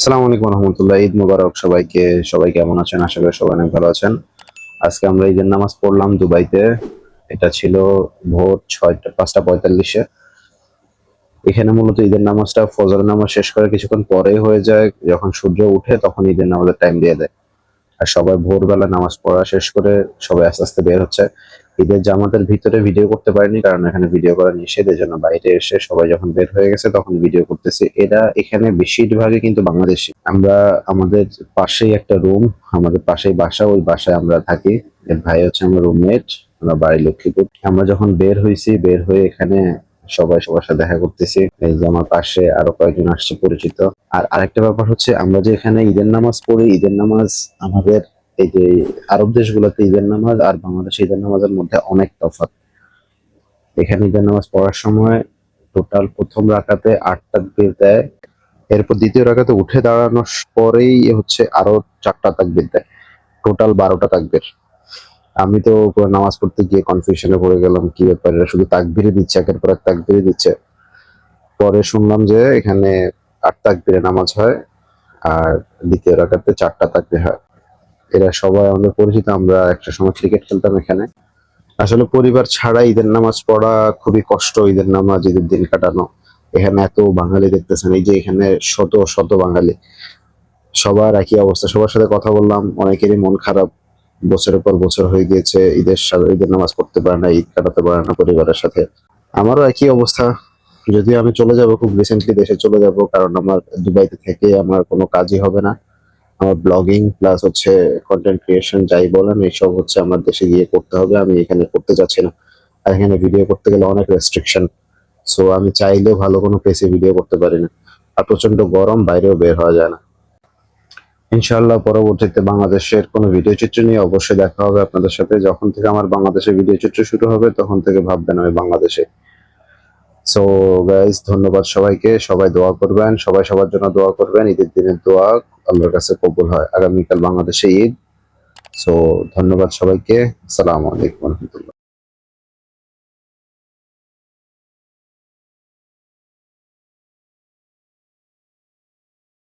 আসসালামু আলাইকুম রহমতুল্লাহ, ঈদ মুবারক সবাইকে। সবাই কেমন আছেন? আশা করি সবাই অনেক ভালো আছেন। আজকে আমরা ঈদের নামাজ পড়লাম দুবাইতে। এটা ছিল ভোর ছয়টা, পাঁচটা পঁয়তাল্লিশে। এখানে মূলত ঈদের নামাজটা ফজর নামাজ শেষ করে কিছুক্ষণ পরে হয়ে যায়। যখন সূর্য উঠে, তখন ঈদের নামাজের টাইম দিয়ে দেয়। আর সবাই ভোরবেলা নামাজ পড়া শেষ করে সবাই আস্তে আস্তে বের হচ্ছে। ঈদের জামাতের ভিতরে ভিডিও করতে পারিনি, কারণ এখানে ভিডিও করা নিষেধ এই জন্য বাইরে এসে সবাই যখন বের হয়ে গেছে তখন ভিডিও করতেছি। এরা এখানে বেশিরভাগই কিন্তু বাংলাদেশি। আমরা আমাদের পাশেই একটা রুম আমাদের পাশেই বাসা, ওই বাসায় আমরা থাকি। ভাই হচ্ছে আমার রুমমেট আমরা বাড়ি লক্ষ্মীপুর। আমরা যখন বের হয়েছি বের হয়ে এখানে সবাই সবার সাথে দেখা করতেছি। এই যে আমার পাশে আরও কয়েকজন আসছে পরিচিত। আর আরেকটা ব্যাপার হচ্ছে, আমরা যে এখানে ঈদের নামাজ পড়ি, ঈদের নামাজ আমাদের এই যে আরব দেশগুলোতে ঈদের নামাজ আর বাংলাদেশে ঈদের নামাজের মধ্যে অনেক তফাৎ। এখানে ঈদের নামাজ পড়ার সময় টোটাল প্রথম রাকাতে আট তাকবীর দেয়, এরপর দ্বিতীয় রাকাতে উঠে দাঁড়ানোর পরেই হচ্ছে আরও চারটা তাকবীর দেয়, টোটাল বারোটা তাকবীর। আমি তো নামাজ পড়তে গিয়ে কনফিউশনে পড়ে গেলাম কি ব্যাপার শুধু তাকবিরই দিচ্ছে, একের পর এক তাকবিরই দিচ্ছে। পরে শুনলাম যে এখানে আট তাকবিরে নামাজ হয় আর দ্বিতীয় রাকাতে চারটা তাকবির হয়। এরা সবাই আমাদের পরিচিত, আমরা একটা সময় ক্রিকেট খেলতাম এখানে। আসলে পরিবার ছাড়া ঈদের নামাজ পড়া খুবই কষ্ট, ঈদের নামাজ, ঈদের দিন কাটানো। এখানে এত বাঙালি দেখতেছেন, এই যে এখানে শত শত বাঙালি। সবার একই অবস্থা, সবার সাথে কথা বললাম, অনেকেরই মন খারাপ। বছরের পর বছর হয়ে গিয়েছে, ঈদের সাথে, ঈদের নামাজ পড়তে পারে না, ঈদ কাটাতে পারে না পরিবারের সাথে। আমারও একই অবস্থা, যদিও আমি চলে যাব খুব রিসেন্টলি দেশে চলে যাব, কারণ আমার দুবাইতে থেকে আমার কোনো কাজই হবে না। আমার ব্লগিং প্লাস হচ্ছে কন্টেন্ট ক্রিয়েশন যাই বলেন, এইসব হচ্ছে আমার দেশে গিয়ে করতে হবে, আমি এখানে করতে যাচ্ছি না। আর এখানে ভিডিও করতে গেলে অনেক রেস্ট্রিকশন সো আমি চাইলেও ভালো কোনো প্লেসে ভিডিও করতে পারি না। আর প্রচণ্ড গরম, বাইরেও বের হওয়া যায় না। ইনশাআল্লাহ পরবর্তীতে বাংলাদেশের কোনো ভিডিও চিত্র নিয়ে অবশ্যই দেখা হবে আপনাদের সাথে। যখন থেকে আমার বাংলাদেশের ভিডিও চিত্র শুরু হবে, তখন থেকে ভাববেন আমি বাংলাদেশে। সো গাইজ ধন্যবাদ সবাইকে। সবাই দোয়া করবেন। সবাই সবার জন্য দোয়া করবেন। ঈদের দিনের দোয়া আল্লাহর কাছে কবুল হয়। আগামীকাল বাংলাদেশে ঈদ। সো ধন্যবাদ সবাইকে। আসসালামু আলাইকুম